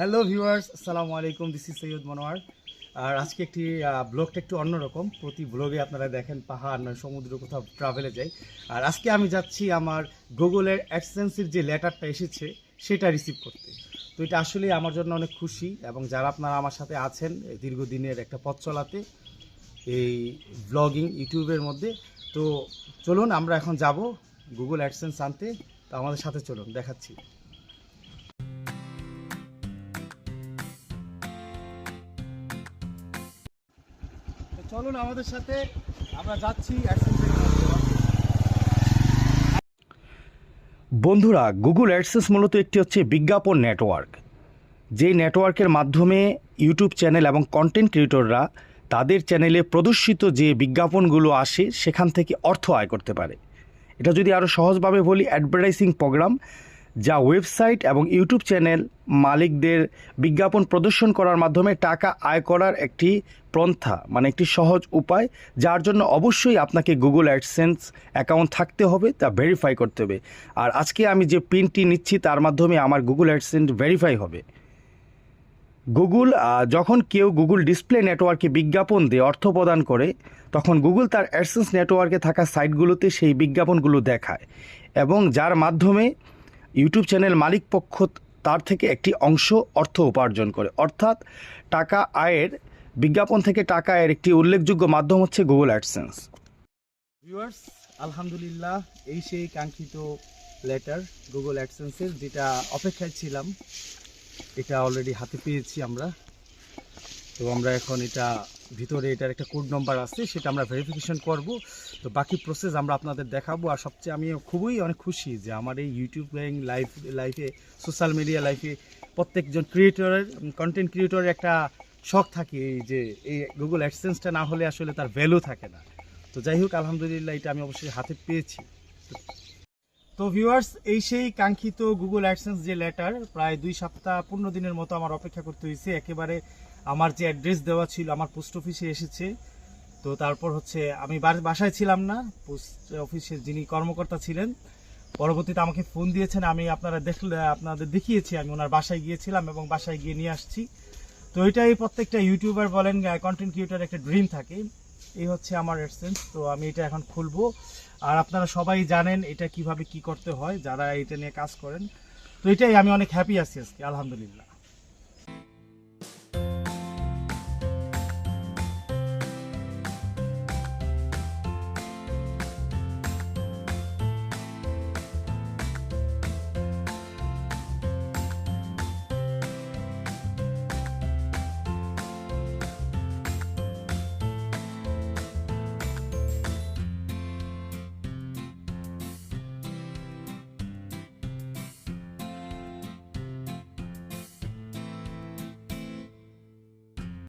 Hello viewers আসসালামু আলাইকুম this is Syed Monowar আর আজকে একটি ব্লগটা একটু অন্যরকম প্রতি ব্লগে আপনারা দেখেন পাহাড় নয়, সমুদ্র কোথাও ট্রাভেলে যাই আর আজকে আমি যাচ্ছি আমার গুগলের অ্যাডসেন্সের যে লেটারটা এসেছে, সেটা রিসিভ করতে। তো এটা আসলে আমার জন্য অনেক খুশি এবং যারা আপনারা আমার সাথে আছেন দীর্ঘদিনের একটা পথ চলাতে, এই ব্লগিং ইউটিউবের মধ্যে, তো চলুন আমরা এখন যাব গুগল অ্যাডসেন্স আনতে। তো আমাদের সাথে চলুন, দেখাচ্ছি। চলুন আমাদের সাথে, আমরা যাচ্ছি বন্ধুরা গুগল অ্যাডসেন্স মূলত একটি হচ্ছে বিজ্ঞাপন নেটওয়ার্ক যেই নেটওয়ার্কের মাধ্যমে ইউটিউব চ্যানেল এবং কন্টেন্ট ক্রিয়েটররা তাদের চ্যানেলে প্রদর্শিত যে বিজ্ঞাপনগুলো আসে, সেখান থেকে অর্থ আয় করতে পারে। এটা যদি আরও সহজভাবে বলি অ্যাডভার্টাইজিং প্রোগ্রাম যা ওয়েবসাইট এবং ইউটিউব চ্যানেল মালিকদের বিজ্ঞাপন প্রদর্শন করার মাধ্যমে টাকা আয় করার একটি পন্থা মানে একটি সহজ উপায়, যার জন্য অবশ্যই আপনাকে গুগল অ্যাডসেন্স অ্যাকাউন্ট থাকতে হবে, তা ভেরিফাই করতে হবে। আর আজকে আমি যে পিনটি নিচ্ছি, তার মাধ্যমে আমার গুগল অ্যাডসেন্স ভেরিফাই হবে। গুগল যখন কেউ গুগল ডিসপ্লে নেটওয়ার্কে বিজ্ঞাপন দিয়ে অর্থ প্রদান করে, তখন গুগল তার অ্যাডসেন্স নেটওয়ার্কে থাকা সাইটগুলোতে সেই বিজ্ঞাপনগুলো দেখায়। এবং যার মাধ্যমে ইউটিউব চ্যানেল মালিক পক্ষ তার থেকে একটি অংশ অর্থ উপার্জন করে। অর্থাৎ টাকা আয়ের, বিজ্ঞাপন থেকে টাকা আয়ের একটি উল্লেখযোগ্য মাধ্যম হচ্ছে গুগল অ্যাডসেন্স ভিউয়ার্স, আলহামদুলিল্লাহ, এই সেই কাঙ্ক্ষিত লেটার গুগল অ্যাডসেন্সের যেটা অপেক্ষায় ছিলাম, এটা অলরেডি হাতে পেয়েছি আমরা। তো আমরা এখন এটা ভিতরে এটার একটা কোড নম্বর আছে, সেটা আমরা ভেরিফিকেশন করব। তো বাকি প্রসেস আমরা আপনাদের দেখাবো। আর সবচেয়ে আমি খুবই অনেক খুশি যে আমার এই ইউটিউব লাইফ লাইফে সোশ্যাল মিডিয়া লাইফে প্রত্যেকজন ক্রিয়েটরের কন্টেন্ট ক্রিয়েটরের একটা শখ থাকে এই যে, এই গুগল অ্যাডসেন্সটা না হলে আসলে তার ভ্যালু থাকে না। তো যাই হোক, আলহামদুলিল্লাহ এটা আমি অবশ্যই হাতে পেয়েছি। তো ভিউয়ার্স এই সেই কাঙ্ক্ষিত গুগল অ্যাডসেন্স যে লেটার প্রায় দুই সপ্তাহ, পনেরো দিনের মতো আমার অপেক্ষা করতে হয়েছে। একেবারে আমার যে অ্যাড্রেস দেওয়া ছিল, আমার পোস্ট অফিসে এসেছে। তো তারপর হচ্ছে, আমি বাসায় ছিলাম না পোস্ট অফিসের যিনি কর্মকর্তা ছিলেন, পরবর্তীতে আমাকে ফোন দিয়েছেন, আমি আপনারা দেখলে, আপনাদের দেখিয়েছি, আমি ওনার বাসায় গিয়েছিলাম এবং বাসায় গিয়ে নিয়ে আসছি। তো এটাই প্রত্যেকটা ইউটিউবার বলেন কন্টেন্ট ক্রিয়েটার একটা ড্রিম থাকে। এই হচ্ছে আমার অ্যাডসেন্স তো আমি এটা এখন খুলবো। আর আপনারা সবাই জানেন এটা কীভাবে কি করতে হয়, যারা এটা নিয়ে কাজ করেন। তো এটাই, আমি অনেক হ্যাপি আছি আজকে, আলহামদুলিল্লাহ।